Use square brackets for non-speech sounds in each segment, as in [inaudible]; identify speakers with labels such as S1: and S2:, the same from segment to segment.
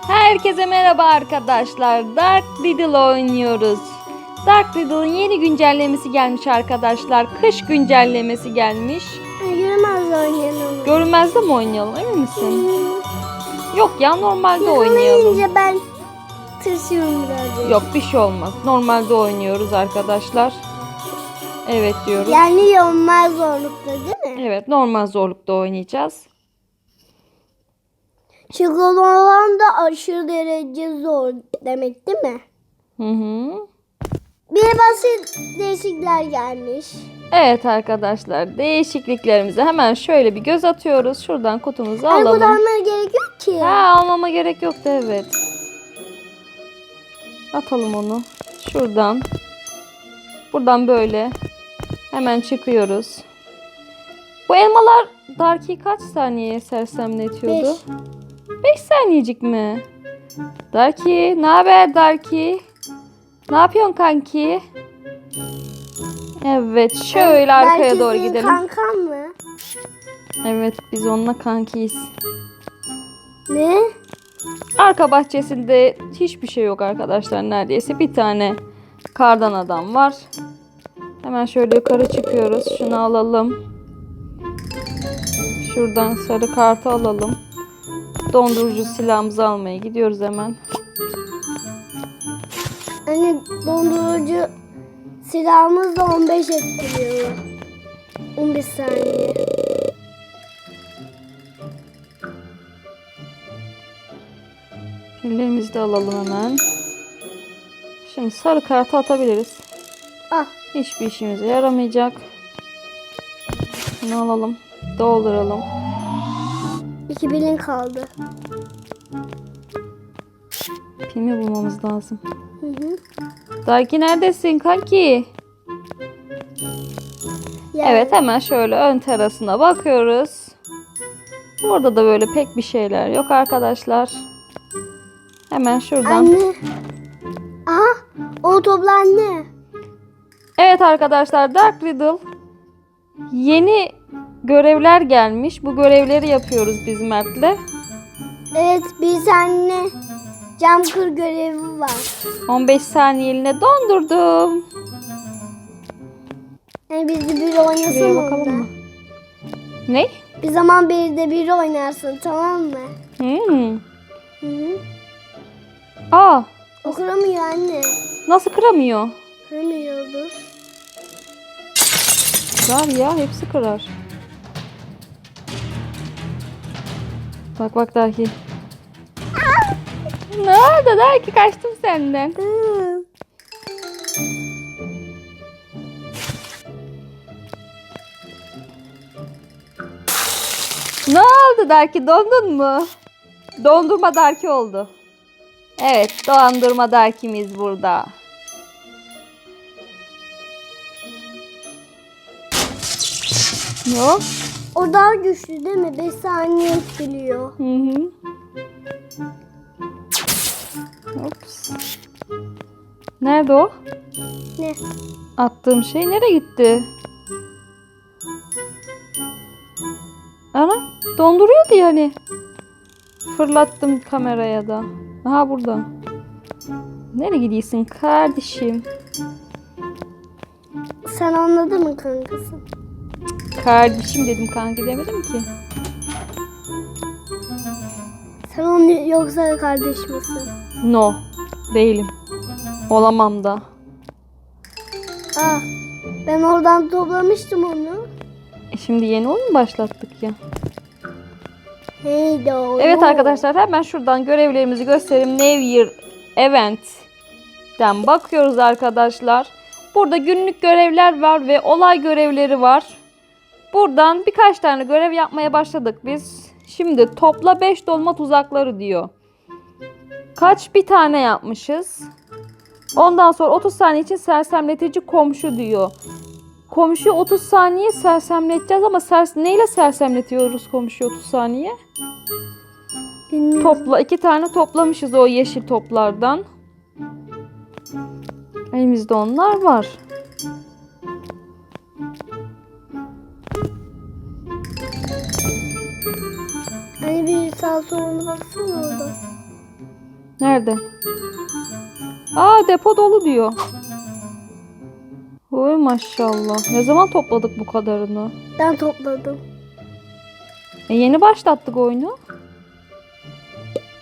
S1: Herkese merhaba arkadaşlar. Dark Riddle oynuyoruz. Dark Riddle'ın yeni güncellemesi gelmiş arkadaşlar. Kış güncellemesi gelmiş.
S2: Yürümez oynayalım.
S1: Görünmezde mi oynayalım emin misin? Yok ya normalde oynayalım.
S2: Ben tırsıyorum birazcık.
S1: Yok bir şey olmaz. Normalde oynuyoruz arkadaşlar. Evet diyoruz.
S2: Yani olmaz zorlukta değil mi?
S1: Evet normal zorlukta oynayacağız.
S2: Olan da aşırı derece zor demek değil mi?
S1: Hı hı.
S2: Bir basit değişiklikler gelmiş.
S1: Evet arkadaşlar değişikliklerimize hemen şöyle bir göz atıyoruz. Şuradan kutumuzu
S2: Ay
S1: alalım.
S2: bu almaya gerek yok ki.
S1: Ha almama gerek yoktu evet. Atalım onu. Şuradan. Buradan böyle. Hemen çıkıyoruz. Bu elmalar Darky kaç saniyeye sersemletiyordu?
S2: Beş.
S1: 5 saniyecik mi? Darky ne haber Darky? Ne yapıyorsun kanki? Evet şöyle arkaya
S2: Belki
S1: doğru
S2: senin
S1: gidelim.
S2: Kankan mı?
S1: Evet biz onunla kankiyiz.
S2: Ne?
S1: Arka bahçesinde hiçbir şey yok arkadaşlar neredeyse. Bir tane kardan adam var. Hemen şöyle yukarı çıkıyoruz. Şunu alalım. Şuradan sarı kartı alalım. Dondurucu silahımızı almaya gidiyoruz hemen.
S2: Hani dondurucu silahımız da 15 etkiliyor. 15 saniye.
S1: Pillerimizi de alalım hemen. Şimdi sarı kartı atabiliriz.
S2: Ah
S1: Hiçbir işimize yaramayacak. Şunu alalım. Dolduralım.
S2: 2000'in kaldı.
S1: Pimi bulmamız lazım.
S2: Hı hı.
S1: Darky neredesin kanki?
S2: Yani
S1: Evet hemen şöyle ön terasına bakıyoruz. Burada da böyle pek bir şeyler yok arkadaşlar. Hemen şuradan.
S2: Anne. Aha o topla anne.
S1: Evet arkadaşlar Dark Riddle yeni görevler gelmiş. Bu görevleri yapıyoruz biz Mert'le.
S2: Evet bir tane cam kır görevi var.
S1: 15 saniyeliğine dondurdum.
S2: Yani biz de bir oynasın
S1: Şuraya
S2: onda.
S1: bakalım mı? Ne?
S2: Bir zaman bir de bir oynarsın tamam mı?
S1: Hmm.
S2: Hı hı.
S1: Aa,
S2: O kıramıyor anne.
S1: nasıl kıramıyor?
S2: Kıramıyordur.
S1: Kırar ya hepsi kırar. Bak bak Darky. ne oldu Darky kaçtım senden. Ne oldu Darky dondun mu? Dondurma Darky oldu. Evet dondurma Darky'miz burada. Yok.
S2: O daha güçlü değil mi? 5 saniye etkiliyor.
S1: Hı hı. Ops. Nerede o?
S2: Ne?
S1: Attığım şey nereye gitti? Ana donduruyordu yani. Fırlattım kameraya da. Aha burada. Nereye gidiyorsun kardeşim?
S2: Sen anladın mı kankası?
S1: Kardeşim dedim kanka demedim ki.
S2: Sen onu yoksa kardeş misin?
S1: No. Değilim. Olamam da.
S2: Ah ben oradan toplamıştım onu.
S1: E şimdi yeni oyun başlattık ya.
S2: Hey do.
S1: Evet arkadaşlar hemen şuradan görevlerimizi göstereyim. New Year Event'ten bakıyoruz arkadaşlar. Burada günlük görevler var ve olay görevleri var. Buradan birkaç tane görev yapmaya başladık biz. Şimdi topla 5 dolma tuzakları diyor. Kaç bir tane yapmışız. Ondan sonra 30 saniye için sersemletici komşu diyor. Komşuyu 30 saniye sersemleteceğiz ama sers neyle sersemletiyoruz komşuyu 30 saniye?
S2: Bilmiyorum.
S1: Topla iki tane toplamışız o yeşil toplardan. Elimizde onlar var.
S2: Sağ soluna baksana orada.
S1: Nerede? Aa depo dolu diyor. Oy maşallah. Ne zaman topladık bu kadarını?
S2: Ben topladım.
S1: E yeni başlattık oyunu.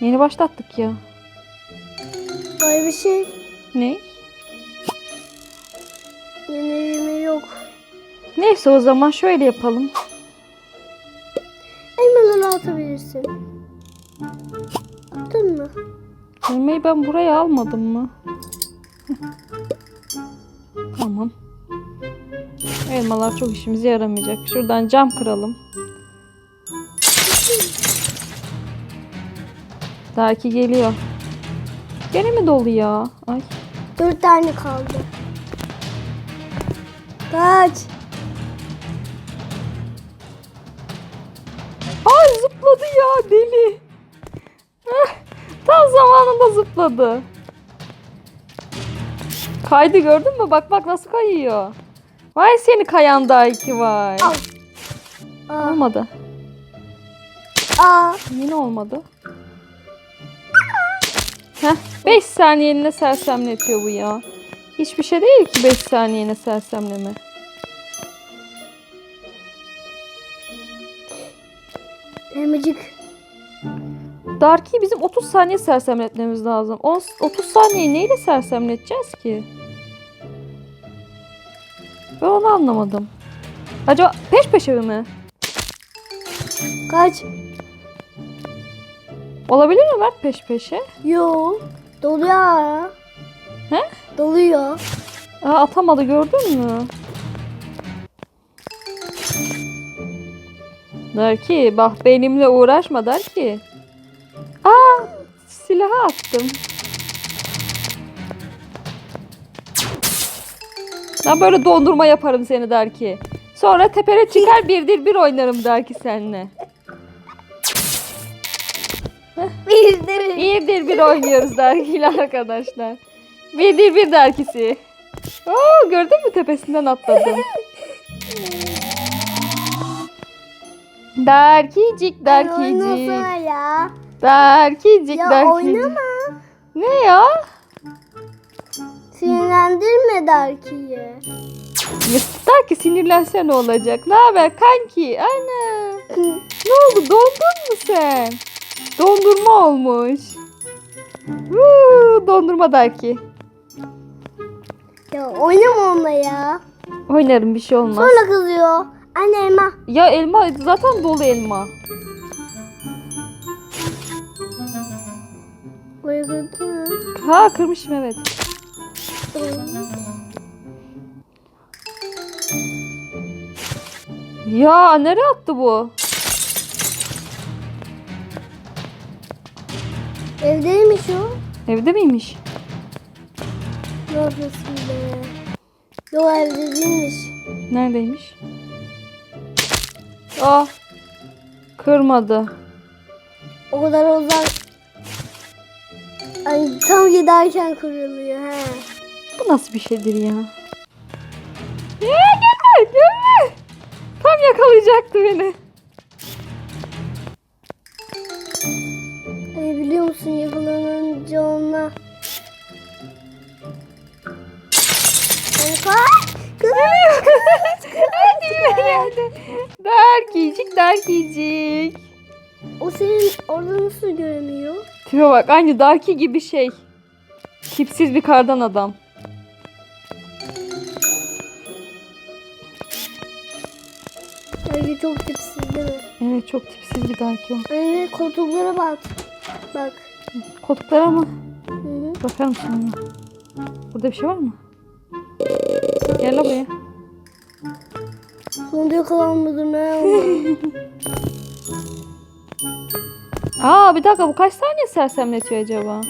S1: Yeni başlattık ya.
S2: Böyle bir şey.
S1: Ne?
S2: Yeni elime yok.
S1: Neyse o zaman şöyle yapalım.
S2: Elmaları atabilirsin. Attın mı?
S1: Elmayı ben buraya almadım mı? Tamam. Elmalar çok işimize yaramayacak. Şuradan cam kıralım. Belki geliyor. Gene mi dolu ya? Ay.
S2: Dört tane kaldı. Kaç.
S1: Zıpladı ya deli. Heh, Tam zamanında zıpladı. Kaydı gördün mü? Bak bak nasıl kayıyor. Vay seni kayan da iki vay.
S2: Al. Aa,
S1: Olmadı.
S2: aa.
S1: Yine olmadı. Heh, 5 saniyeliğine sersemletiyor bu ya. Hiçbir şey değil ki 5 saniyene sersemleme.
S2: Elmacık.
S1: Darky'yi bizim 30 saniye sersemletmemiz lazım. On- 30 saniyeyi neyle sersemleteceğiz ki? Ben onu anlamadım. Acaba peş peşe mi?
S2: Kaç.
S1: Olabilir mi Mert peş peşe?
S2: Yo. Doluyor.
S1: He?
S2: Doluyor.
S1: Aa, atamadı gördün mü? Der ki bak benimle uğraşma der ki. Aa silahı attım. Ben böyle dondurma yaparım seni der ki. Sonra tepene çıkar birdir bir oynarım der ki seninle.
S2: Bir de bir.
S1: Birdir bir oynuyoruz dergiyle [laughs] arkadaşlar. Birdir bir dergisi. Oo, gördün mü tepesinden atladım. [laughs] Derkicik derkicik.
S2: Oynasana ya.
S1: Derkicik
S2: Ya
S1: derkicik.
S2: oynama.
S1: Ne ya?
S2: Sinirlendirme Darki'yi.
S1: Ya Der ki sinirlense ne olacak? Ne haber kanki? Ana. Ne oldu? Dondun mu sen? Dondurma olmuş. Woo, dondurma der ki.
S2: Ya oynama onunla ya.
S1: Oynarım bir şey olmaz.
S2: Sonra kızıyor. Anne elma.
S1: Ya elma zaten dolu elma. Ha kırmışım evet. Ya nereye attı bu?
S2: Evdeymiş o.
S1: Evde miymiş?
S2: Yapıyorsun be? Yo evde değilmiş.
S1: Neredeymiş? Ah. Kırmadı.
S2: O kadar uzak. Ay tam giderken kırılıyor he.
S1: Bu nasıl bir şeydir ya? Ya gelme gelme. Tam yakalayacaktı beni.
S2: Ay biliyor musun yakalanınca ona. Ay Kız.
S1: Dibime geldi. Derkicik derkicik.
S2: O senin orada nasıl göremiyor?
S1: Tipe bak aynı Darky gibi şey. Tipsiz bir kardan adam.
S2: Ay çok tipsiz değil mi?
S1: Evet çok tipsiz bir Darky o.
S2: Anne koltuklara bak. Bak.
S1: Koltuklara mı?
S2: Hı hı.
S1: Bakarım sonra. Burada bir şey var mı? Gel la buraya.
S2: Sonunda yakalanmadım ama. [laughs]
S1: Aa bir dakika bu kaç saniye sersemletiyor acaba?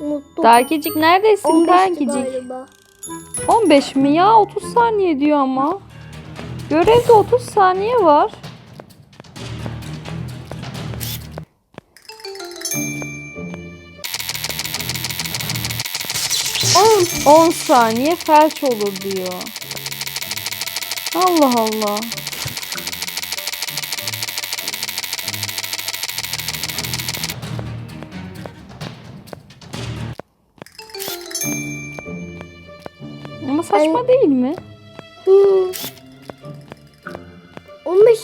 S2: Unuttum.
S1: Darkicik neredesin
S2: 15'ti
S1: kankicik?
S2: galiba.
S1: 15 mi ya? 30 saniye diyor ama. Görevde 30 saniye var. 10 saniye felç olur diyor. Allah Allah. Ama saçma
S2: Ay.
S1: değil mi?
S2: Hı. 15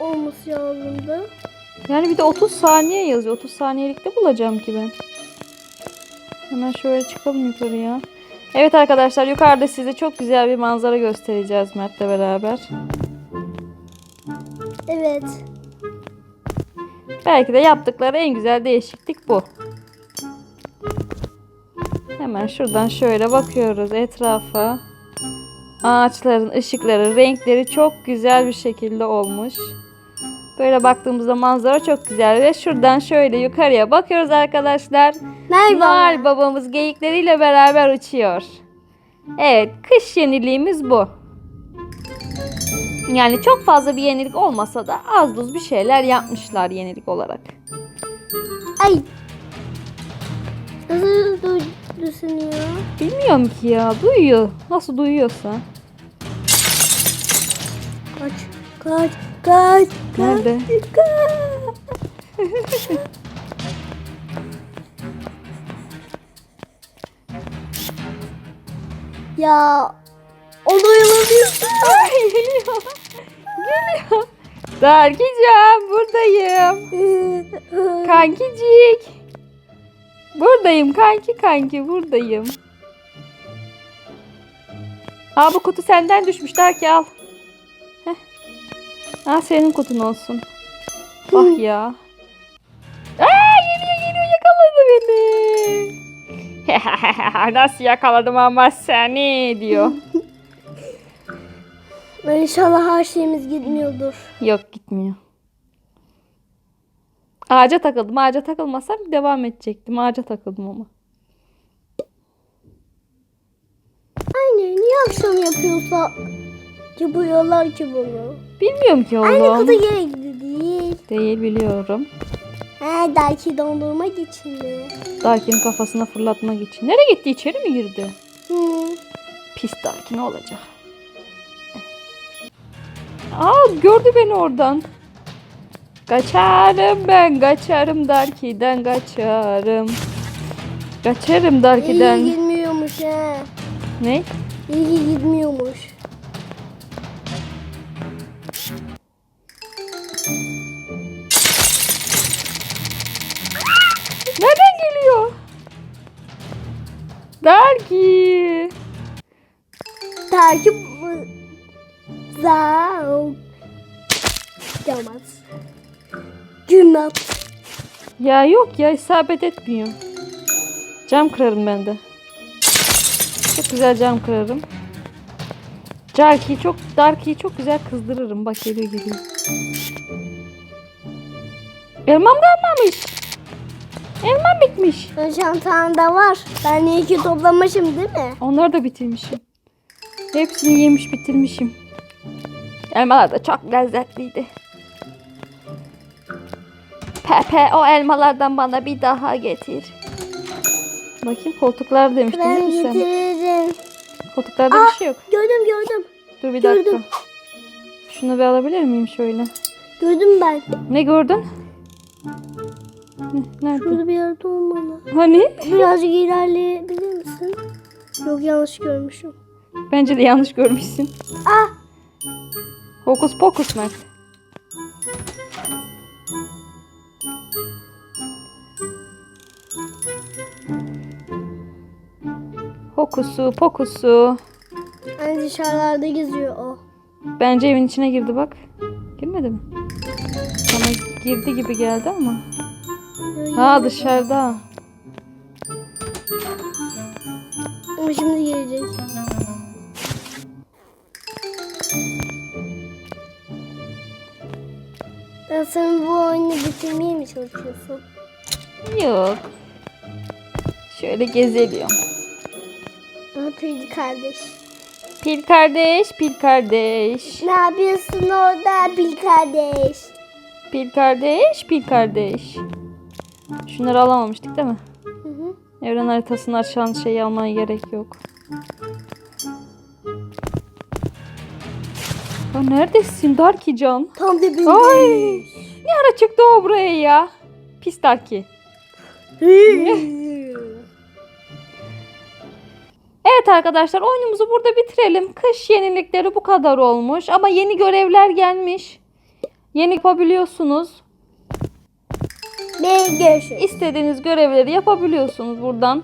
S2: olması lazımdı.
S1: Yani bir de 30 saniye yazıyor. 30 saniyelikte bulacağım ki ben. Hemen şöyle çıkalım yukarıya. Evet arkadaşlar yukarıda size çok güzel bir manzara göstereceğiz Mert'le beraber.
S2: Evet.
S1: Belki de yaptıkları en güzel değişiklik bu. Hemen şuradan şöyle bakıyoruz etrafa. Ağaçların ışıkları, renkleri çok güzel bir şekilde olmuş. Böyle baktığımızda manzara çok güzel ve şuradan şöyle yukarıya bakıyoruz arkadaşlar.
S2: Merhaba.
S1: Noel babamız geyikleriyle beraber uçuyor. Evet, kış yeniliğimiz bu. Yani çok fazla bir yenilik olmasa da az buz bir şeyler yapmışlar yenilik olarak.
S2: Ay. Nasıl seni ya?
S1: Bilmiyorum ki ya, duyuyor. Nasıl duyuyorsa.
S2: Kaç. Kaç. Kaç.
S1: Nerede? [laughs]
S2: Ya. O duyulabiliyorsun.
S1: Geliyor. Geliyor. Darkicam buradayım. Kankicik. Buradayım kanki kanki buradayım. Aa bu kutu senden düşmüş Darki al. Heh. Aa senin kutun olsun. Bak ya. Aa geliyor geliyor yakaladı beni. [laughs] Nasıl yakaladım ama seni diyor.
S2: İnşallah her şeyimiz gitmiyordur.
S1: Yok gitmiyor. Ağaca takıldım. Ağaca takılmasam devam edecektim. Ağaca takıldım ama.
S2: Anne niye akşam yapıyorsa yapıyorlar ki bunu?
S1: Bilmiyorum ki
S2: Aynı
S1: oğlum.
S2: kutu gerekli değil.
S1: Değil biliyorum.
S2: He belki dondurmak için mi?
S1: Darkin'in kafasına fırlatmak için. Nereye gitti? İçeri mi girdi?
S2: Hı.
S1: Pis Darkin ne olacak? Aa gördü beni oradan. Kaçarım ben. Kaçarım Darki'den kaçarım. Kaçarım
S2: İyi
S1: Darki'den.
S2: gitmiyormuş he.
S1: Ne?
S2: İyi gitmiyormuş. Takip Zao. Yamaz. Günah.
S1: Ya yok ya isabet etmiyor. Cam kırarım ben de. Çok güzel cam kırarım. Darky'yi çok Darky'yi çok güzel kızdırırım. Bak geliyor geliyor. Elmam kalmamış. Elmam bitmiş.
S2: Çantanda var. Ben iyi ki toplamışım değil mi?
S1: Onları da bitirmişim. Hepsini yemiş bitirmişim. Elmalar da çok lezzetliydi. Pepe o elmalardan bana bir daha getir. Bakayım koltuklar demiştin
S2: Ben
S1: değil mi sen?
S2: getiririm.
S1: Koltuklarda
S2: Aa!
S1: bir şey yok.
S2: Gördüm gördüm.
S1: Dur bir dakika.
S2: gördüm.
S1: Şunu bir alabilir miyim şöyle?
S2: Gördüm ben.
S1: Ne gördün? Ne- Nerede?
S2: Şurada bir yerde olmalı.
S1: Hani?
S2: Birazcık ilerleyebilir misin? Yok yanlış görmüşüm.
S1: Bence de yanlış görmüşsün.
S2: Ah!
S1: Hokus pokus Mert. Hokusu pokusu.
S2: Hani dışarılarda geziyor o.
S1: Bence evin içine girdi bak. Girmedi mi? Bana girdi gibi geldi ama. Ha dışarıda.
S2: Ama şimdi gelecek. Ben sen bu oyunu bitirmeye mi çalışıyorsun?
S1: Yok. Şöyle gezeliyorum.
S2: Ne yapıyordu kardeş?
S1: Pil kardeş, pil kardeş.
S2: Ne yapıyorsun orada bil kardeş?
S1: Pil kardeş, pil kardeş. Şunları alamamıştık değil mi?
S2: Hı hı.
S1: Evren haritasını açan şeyi almaya gerek yok. Ya neredesin Darky Can?
S2: Tam dibinde.
S1: Ay! Ne ara çıktı o buraya ya? Pis Darky. Evet arkadaşlar oyunumuzu burada bitirelim. Kış yenilikleri bu kadar olmuş. Ama yeni görevler gelmiş. Yeni yapabiliyorsunuz.
S2: Bir görüşürüz.
S1: İstediğiniz görevleri yapabiliyorsunuz buradan.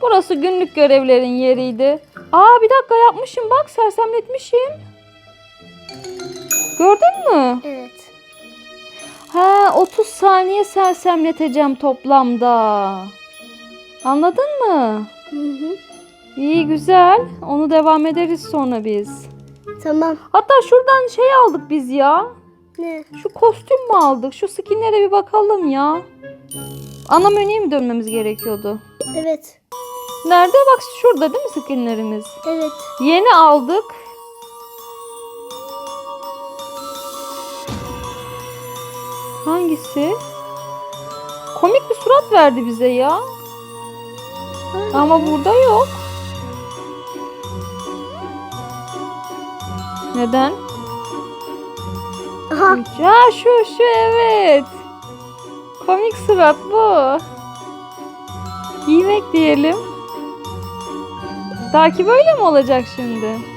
S1: Burası günlük görevlerin yeriydi. Aa bir dakika yapmışım bak sersemletmişim. Gördün mü?
S2: Evet.
S1: Ha 30 saniye sersemleteceğim toplamda. Anladın mı?
S2: Hı hı.
S1: İyi güzel. Onu devam ederiz sonra biz.
S2: Tamam.
S1: Hatta şuradan şey aldık biz ya.
S2: Ne?
S1: Şu kostüm mü aldık? Şu skinlere bir bakalım ya. Ana menüye mi dönmemiz gerekiyordu?
S2: Evet.
S1: Nerede? Bak şurada değil mi skinlerimiz?
S2: Evet.
S1: Yeni aldık. Hangisi? Komik bir surat verdi bize ya. Ama burada yok. Neden?
S2: Aha.
S1: Ya şu şu evet. Komik surat bu. Giymek diyelim. Takip böyle mi olacak şimdi?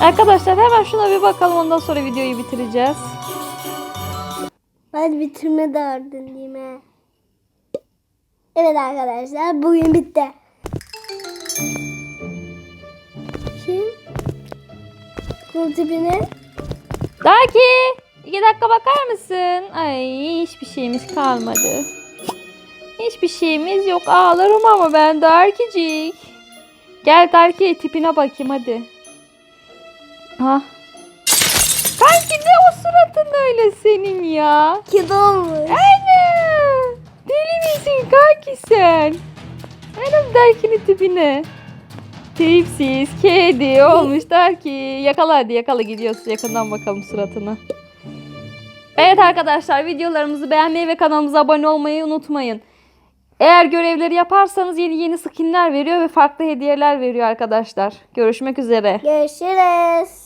S1: Arkadaşlar hemen şuna bir bakalım ondan sonra videoyu bitireceğiz.
S2: Hadi bitirme derdindeyim Evet arkadaşlar bugün bitti. Kim? Kul tipine.
S1: Daki iki dakika bakar mısın? Ay hiçbir şeyimiz kalmadı. Hiçbir şeyimiz yok. Ağlarım ama ben Darkicik. Gel Darky tipine bakayım hadi. Ha. Kanki ne o suratın öyle senin ya?
S2: Kedi olmuş.
S1: Ana! Deli misin kanki sen? Benim Darky'nin tipine. Tipsiz, kedi olmuş Darky. Yakala hadi yakala gidiyoruz. Yakından bakalım suratına. Evet arkadaşlar videolarımızı beğenmeyi ve kanalımıza abone olmayı unutmayın. Eğer görevleri yaparsanız yeni yeni skinler veriyor ve farklı hediyeler veriyor arkadaşlar. Görüşmek üzere.
S2: Görüşürüz.